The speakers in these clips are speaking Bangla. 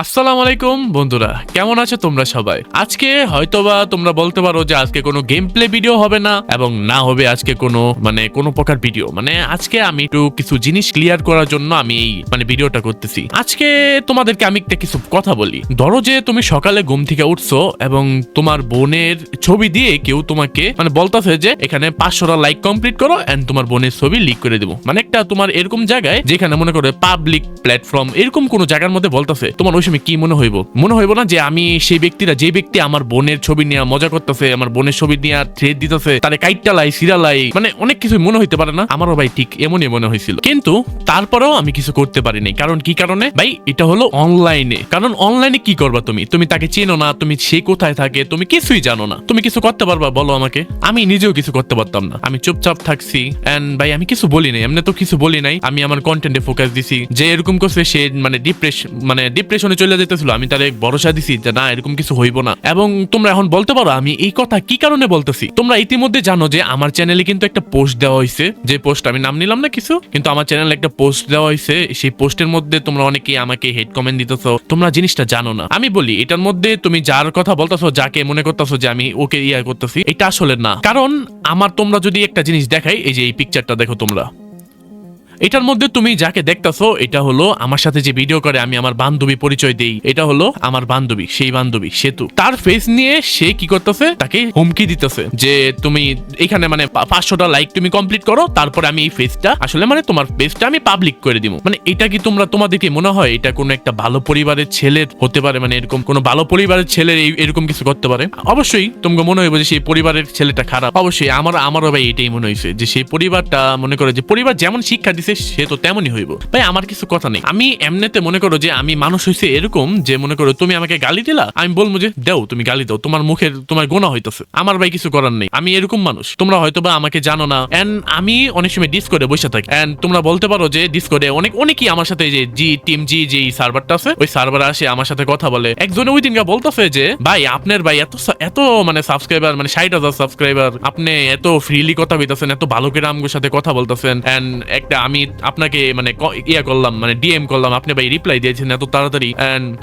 আসসালামু আলাইকুম, বন্ধুরা। কেমন আছো তোমরা সবাই? আজকে হয়তোবা তোমরা বলতে পারো যে আজকে কোনো গেম প্লে ভিডিও হবে না এবং না হবে আজকে কোনো মানে কোনো প্রকার ভিডিও মানে আজকে আমি একটু কিছু জিনিস ক্লিয়ার করার জন্য আমি এই মানে ভিডিওটা করতেছি। আজকে তোমাদেরকে আমি একটা কিছু কথা বলি। ধরো যে তুমি সকালে ঘুম থেকে উঠছো এবং তোমার বোনের ছবি দিয়ে কেউ তোমাকে মানে বলতেছে যে এখানে পাঁচশোটা লাইক কমপ্লিট করো এন্ড তোমার বোনের ছবি লিক করে দেবো। মানে একটা তোমার এরকম জায়গায় যেখানে মনে করো পাবলিক প্ল্যাটফর্ম এরকম কোনো জায়গার মধ্যে বলতেছে, তোমার ওই সময় কি মনে হইব? মনে হইব না যে আমি সেই ব্যক্তিরা যে ব্যক্তি আমার বোনের ছবি নিয়ে মজা করতেছে, আমার বোনের ছবি নিয়ে থ্রেড দিতেছে, তারে কাইটালাই সিরালাই মানে অনেক কিছু মনে হইতে পারে না। আমারও ভাই ঠিক এমনই মনে হয়েছিল কিন্তু তারপরেও আমি কিছু করতে পারিনি। কারণ কি কারণে? ভাই, এটা হলো অনলাইনে কারণ অনলাইনে কি করবা তুমি? তুমি তাকে চেনো না, তুমি সে কোথায় থাকে, তুমি কিছুই জানো না। তুমি কিছু করতে পারবা, বলো আমাকে। আমি নিজেও কিছু করতে পারতাম না। আমি চুপচাপ থাকছি। এন্ড ভাই, আমি কিছু বলি নাই। এমনি তো কিছু বলি নাই। আমি আমার কন্টেন্টে ফোকাস দিছি। যে এরকম করছে, সে মানে ডিপ্রেশন মানে ডিপ্রেশনে চলে যেতেছিল আমি তারে ভরসা দিছি যে না, এরকম কিছু হইব না। এবং তোমরা এখন বলতে পারো, আমি এই কথা কি কারণে বলতেছি? তোমরা ইতিমধ্যে জানো যে আমার চ্যানেলে কিন্তু একটা পোস্ট দেওয়া হয়েছে যে পোস্ট আমি নাম নিলাম না কিছু? কিন্তু আমার চ্যানেলে একটা পোস্ট দেওয়া হয়েছে সেই পোস্টের মধ্যে তোমরা অনেকেই আমাকে হেড কমেন্ট দিতেছো। তোমরা জিনিসটা জানো না। আমি বলি, এটার মধ্যে তুমি যার কথা বলতেছো, যাকে মনে করতেছো যে আমি ওকে ইয়া করতেছি, এটা আসলে না। কারণ আমার তোমরা যদি একটা জিনিস দেখাই, এই যে এই পিকচারটা দেখো তোমরা। এটার মধ্যে তুমি যাকে দেখতাছো, এটা হলো আমার সাথে যে ভিডিও করে, আমি আমার বান্ধবী পরিচয় দেই। এটা হলো আমার বান্ধবী, সেই বান্ধবী, সেতু। তার ফেস নিয়ে সে কি করতেছে? তাকে হুমকি দিতেছে যে তুমি এখানে মানে পাঁচশোটা লাইক তুমি কমপ্লিট করো, তারপরে আমি এই ফেসটা আসলে মানে তোমার ফেসটা আমি পাবলিক করে দিব। মানে এটা কি তোমরা, তোমাদেরকে মনে হয় এটা কোনো একটা ভালো পরিবারের ছেলের হতে পারে? মানে এরকম কোনো ভালো পরিবারের ছেলের এরকম কিছু করতে পারে? অবশ্যই তোমাকে মনে হইব যে সেই পরিবারের ছেলেটা খারাপ। অবশ্যই আমার আমারও ভাই এটাই মনে হয়েছে যে সেই পরিবারটা মনে করে যে পরিবার যেমন শিক্ষা দিছে সে তো তেমনই হইব। ভাই, আমার কিছু কথা নেই। আমি এমনিতে মনে করো যে আমি মানুষ হয়েছে এরকম যে মনে করো তুমি আমাকে গালি দিলা, আমি বলব যে, দেও, তুমি গালি দাও, তোমার মুখের, তোমার গোনা হইতেছে। আমার ভাই কিছু করার নেই। আমি এরকম মানুষ। তোমরা হয়তো বা আমাকে জানো না। এন্ড আমি অনেক সময় ডিসকোডে বসে থাকি। এন্ড তোমরা বলতে পারো যে ডিসকোডে অনেক, অনেকেই আমার সাথে যে জি টিম জি যে সার্ভারটা আছে, ওই সার্ভারে আসে, আমার সাথে কথা বলে। একজনে ওই দিনকে বলতেছে যে, ভাই, আপনার ভাই এত এত মানে সাবস্ক্রাইবার মানে ষাট হাজার সাবস্ক্রাইবার আপনি এত ফ্রিলি কথা বলতেছেন এত ভালো করে আমগোর সাথে কথা বলতেছেন। এন্ড একটা আমি আপনাকে মানে ইয়া করলাম মানে ডিএম করলাম, আপনি ভাই রিপ্লাই দিয়েছেন এত তাড়াতাড়ি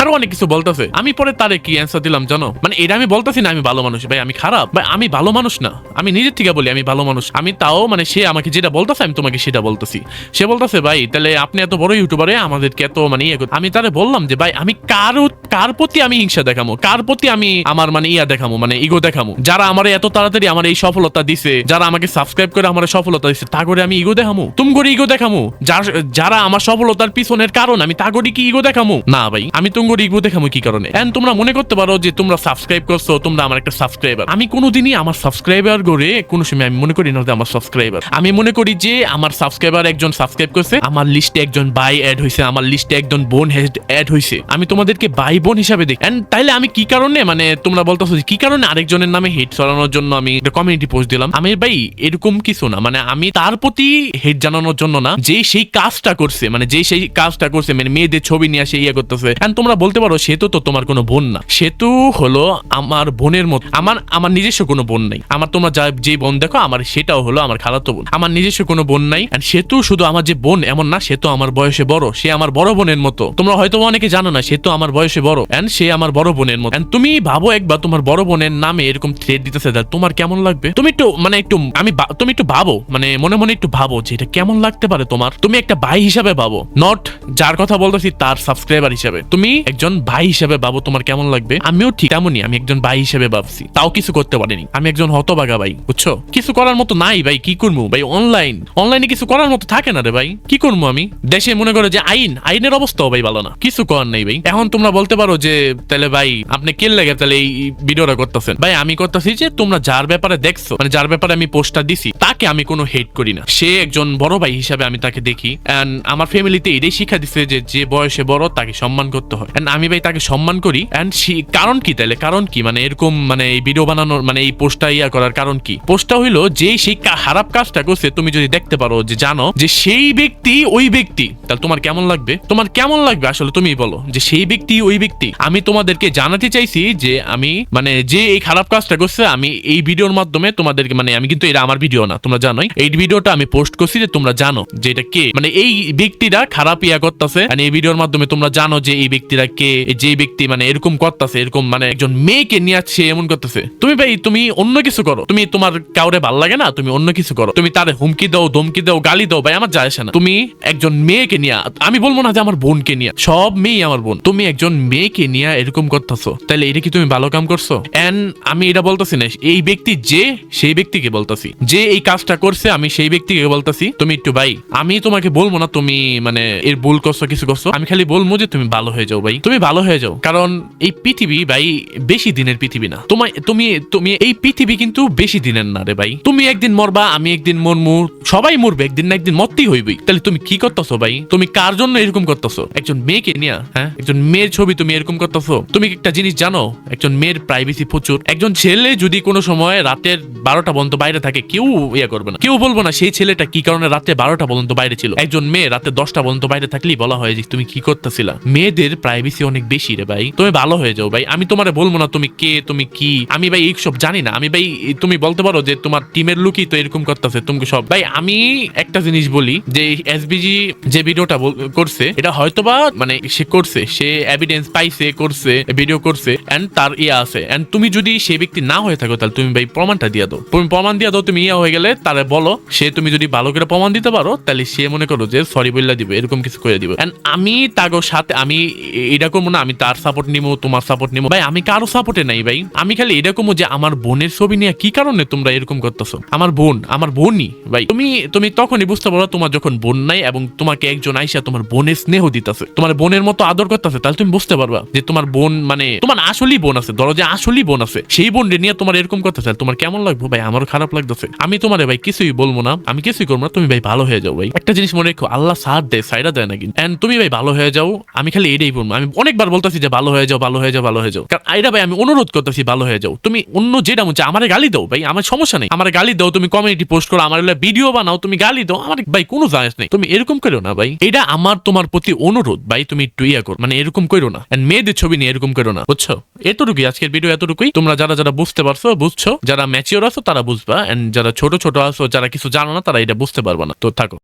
আরও অনেক কিছু বলতেছে। আমি পরে তারে কি অ্যান্সার দিলাম জানো? মানে এটা আমি বলতেছি না, আমি ভালো মানুষ, ভাই আমি খারাপ। ভাই আমি ভালো মানুষ না, আমি নিজের থেকে বলি আমি ভালো মানুষ। আমি তাও মানে সে আমাকে যেটা বলতেছে, আমি তোমাকে সেটা বলতেছি। সে বলতেছে, ভাই, তাহলে আপনি এত বড় ইউটিউবারে আমাদেরকে এত মানে ইয়ে আমি তারে বললাম যে, ভাই, আমি কার কার প্রতি আমি হিংসা দেখামো, কার প্রতি আমি আমার মানে ইয়া দেখামো মানে ইগো দেখামো। যারা আমার এত তাড়াতাড়ি আমার এই সফলতা দিছে, যারা আমাকে সাবস্ক্রাইব করে আমার সফলতা দিছে, তা করে আমি ইগো দেখামো। তুমি করে ইগো দেখামো। যার, যারা আমার সফলতার পিছনের কারণ, আমি তা করে কি ইগো দেখামো? না ভাই, আমি তুমি ইগো দেখামো কি কারণে? এন্ড তোমরা মনে করতে পারো যে তোমরা সাবস্ক্রাইব করছ, তোমরা আমার একটা সাবস্ক্রাইবার আমি কোনোদিনই আমার সাবস্ক্রাইবার করে কোনো সময় আমি মনে করি না যে আমার সাবস্ক্রাইবার আমি মনে করি যে আমার সাবস্ক্রাইবার একজন সাবস্ক্রাইব করছে, আমার লিস্টে একজন বাই অ্যাড হয়েছে আমার লিস্টে একজন বোন অ্যাড হয়েছে আমি তোমাদেরকে বাই বোন হিসাবে দেখি। এন্ড তাইলে আমি কি কারণে মানে তোমরা বলতেছো কি কারণে আরেকজনের নামে হেট ছড়ানোর জন্য আমি কমিউনিটি পোস্ট দিলাম? আমি ভাই, এরকম কিছু না। মানে আমি তার প্রতি হেট জানানোর জন্য না যে সেই কাজটা করছে মানে যে সেই কাজটা করছে মানে মেয়েদের ছবি নিয়ে আসে ইয়ে করতেছে। এন্ড তোমরা বলতে পারো, সেতু তো তোমার কোনো বোন না। সেতু হলো আমার বোনের মতো, আমার আমার নিজস্ব কোনো বোন নাই। আমার তোমরা যা, যে বোন দেখো, আমার সেটাও হলো আমার খালাতো বোন। আমার নিজস্ব কোনো বোন নাই। এন্ড সেতু শুধু আমার যে বোন এমন না সে তো আমার বয়সে বড়। সে আমার বড় বোনের মতো। তোমরা হয়তো অনেকে জানো না সে তো আমার বয়সে বড়। এন্ড সে আমার বড় বোনের মতো। And তুমি ভাবো একবার, তোমার বড় বোনের নামে এরকম থ্রেড দিতেছে তোমার কেমন লাগবে? তুমি একটু মানে একটু, আমি তুমি একটু ভাবো মানে মনে মনে একটু ভাবো যে এটা কেমন লাগতে পারে। তোমার, তুমি একটা ভাই হিসাবে ভাবো। নট যার কথা বলতেছি তার সাবস্ক্রাইবার হিসাবে। তুমি একজন ভাই হিসাবে ভাবো তোমার কেমন লাগবে? আমিও ঠিক তেমনই, আমি একজন ভাই হিসেবে ভাবছি। তাও কিছু করতে পারিনি। আমি একজন হতবাগা ভাই, বুঝছ? কিছু করার মতো নাই ভাই, কি করব? ভাই অনলাইন অনলাইনে কিছু করার মতো থাকে না রে ভাই। কি করব আমি? দেশে মনে করো যে আইন, আইনের অবস্থাও ভাই ভালো না। কিছু করার নেই ভাই। এখন তোমরা বলতে পারো যে, তাহলে ভাই, আপনি কে লাগে তাহলে এই ভিডিওটা করতেছেন? ভাই, আমি করতেছি যে তোমরা যার ব্যাপারে দেখছ মানে যার ব্যাপারে আমি পোস্টটা দিছি, তাকে আমি কোনো হেট করি না। সে একজন বড় ভাই হিসাবে আমি তাকে দেখি। এন্ড আমার ফ্যামিলিতে এটাই শিক্ষা দিচ্ছে যে যে বয়সে বড় তাকে সম্মান করতে হয়। এন্ড আমি ভাই তাকে সম্মান করি। এন্ড কারণ কি তাহলে কারণ কি? মানে এরকম মানে এই ভিডিও বানানোর মানে এই পোস্টটা ইয়া করার কারণ কি? পোস্টটা হইল যে সেই খারাপ কাজটা করছে, তুমি যদি দেখতে পারো যে, জানো যে সেই ব্যক্তি ওই ব্যক্তি। তাহলে তোমার কেমন লাগবে? তোমার কেমন লাগবে? আসলে তুমি বলো। যে সেই ব্যক্তি ওই ব্যক্তি। আমি তোমাদেরকে জানাতে চাইছি যে, আমি মানে যে এই খারাপ কাজটা করছে, আমি এই ভিডিওর মাধ্যমে তোমাদেরকে মানে আমি কিন্তু এটা আমার ভিডিও না, তোমরা জানোই। এই ভিডিওটা আমি পোস্ট করছি যে তোমরা জানো। যে এটা কে? মানে এই ব্যক্তিরা খারাপ ইয়া করতেছে। মানে এই ভিডিওর মাধ্যমে তোমরা জানো যে এই ব্যক্তিরা কে? যে ব্যক্তি মানে এরকম করতেছে, এরকম মানে একজন মেয়েকে নিয়ে সে এমন করতেছে। তুমি ভাই, তুমি অন্য কিছু করো। তুমি তোমার কাউরে ভালো লাগে না? তুমি অন্য কিছু করো। তুমি তারে হুমকি দাও, ধমকি দাও, গালি দাও, ভাই, আমার যায় আসে না। তুমি একজন মেয়েকে নিয়ে, আমি বলব না যে আমার বোনকে নিয়ে, সব মেয়ে আমার বোন। তুমি একজন মেয়েকে নিয়ে এরকম করতেছো। তাহলে এটা কি তুমি ভালো কাম করছ? এন্ড আমি এটা বলতেছি না। এই ব্যক্তি যে, সেই ব্যক্তিকে বলতেছি। যে এই কাজটা করছে, আমি সেই ব্যক্তিকে বলতেছি। তুমি একটু ভাই আমি তোমাকে বলব না তুমি মানে এর ভুল করছ, কিছু করছ। আমি খালি বলব যে তুমি ভালো হয়ে যাও, ভাই। তুমি ভালো হয়ে যাও। কারণ এই পৃথিবী, ভাই, বেশি দিনের পৃথিবী না। তোমায়, তুমি তুমি, এই পৃথিবী কিন্তু বেশি দিনের না রে, ভাই। তুমি একদিন মরবা, আমি একদিন মরমু, সবাই মরবে, একদিন না একদিন মরতেই হইবই। তাহলে তুমি কি করতেছো, ভাই? তুমি কার জন্য এরকম করতেছো? একজন মেয়েকে নিয়ে হ্যাঁ? একজন মেয়ের ছবি তুমি এরকম করতেছো? তুমি একটা জিনিস জানো? একজন মেয়ের প্রাইভেসি প্রচুর। একজন ছেলে যদি কোনো সময় রাতের বারোটা পর্যন্ত বাইরে থাকে, কেউ ইয়ে করবে না। কেউ বলব না, সেই ছেলেটা কি কারণে রাতে বারোটা পর্যন্ত বাইরে ছিল। একজন মেয়ে রাতে দশটা পর্যন্ত বাইরে থাকলেই বলা হয় যে, তুমি কি করতেছিলা? মেয়েদের প্রাইভেসি অনেক বেশি রে ভাই। তুমি ভালো হয়ে যাও ভাই। আমি তোমারে বলব না তুমি কে, তুমি কি? আমি ভাই এইসব জানি না। আমি ভাই, তুমি বলতে পারো যে, তোমার টিমের লুকই তো এরকম করতেছে তুমি সব। ভাই, আমি একটা জিনিস বলি যে এসবিজি যে ভিডিওটা করছে, এটা হয়তোবা মানে সে করছে, সে এভিডেন্স পাইছে, করছে ভিডিও করছে এন্ড তার ইয়ে আছে। এন্ড তুমি যদি সেই ব্যক্তি না হয়ে থাকো, তাহলে তুমি ভাই প্রমাণটা দিয়ে দাও। তুমি প্রমাণ দিয়ে দাও, তুমি ইয়া হয়ে গেলে তারে বলো, সে তুমি যদি ভালো করে প্রমাণ দিতে পারো তাহলে সে মনে করো যে সরি বললা দিবে, এরকম কিছু করে দিবে। আমি তাগো সাথে, আমি এটা করব না, আমি তার সাপোর্ট নিবো তোমার সাপোর্ট নিবো ভাই, আমি কারও সাপোর্টে নাই, ভাই। আমি খালি এটা করব যে, আমার বোনের ছবি নিয়ে কি কারণে তোমরা এরকম করতেছো? আমার বোন, আমার বোনই, ভাই। তুমি তুমি তখনই বুঝতে পারো, তোমার যখন বোন নাই এবং তোমাকে একজন আইসা তোমার বোনের স্নেহ দিতেছে, তোমার বোনের মতো আদর করতেছে, তাহলে তুমি বুঝতে পারবা যে, তোমার বোন মানে তোমার আসলেই বোন আছে ধরো যে আসলেই বোন আছে। সেই বোন নিয়ে তোমার এরকম করতেছে তোমার কেমন লাগবে? ভাই, আমারও খারাপ লাগতেছে। আমি তোমারে ভাই কিছুই বলব না, আমি কিছুই করব না, তুমি ভাই ভালো হয়ে যাও ভাই। একটা জিনিস মনে রেখো, আল্লাহ সাথ দেয় সাইডা দেয় নাকি এন্ড তুমি ভাই ভালো হয়ে যাও, আমি খালি এটাই বলব। আমি অনেকবার বলতেছি যে ভালো হয়ে যাও, ভালো হয়ে যাও, ভালো হয়ে যাও। কারণ এটা ভাই, আমি অনুরোধ করতেছি ভালো হয়ে যাও। তুমি অন্য যেটা মনে আমার গালি দাও ভাই, আমার সমস্যা নেই। আমার গালি দাও, তুমি কমিউনিটি পোস্ট করো, আমার ভিডিও বানাও, তুমি গালি দাও, আমার ভাই কোনো জানিস নেই। তুমি এরকম করো না ভাই। এটা আমার তোমার প্রতি অনুরোধ ভাই, তুমি একটু ইয়া করো মানে এরকম করো না। এন্ড মেয়েদের ছবি নিয়ে এরকম করো না, বুঝছ? এতটুকুই আজকের ভিডিও এতটুকুই। তোমরা যারা যারা বুঝতে পারছ, বুঝছ। যারা ম্যাচিওর আছো, তারা বুঝবা। এন্ড যারা ছোট ছোট আছো, যারা কিছু জানো না, তারা এটা বুঝতে পারবে না। তো থাকো।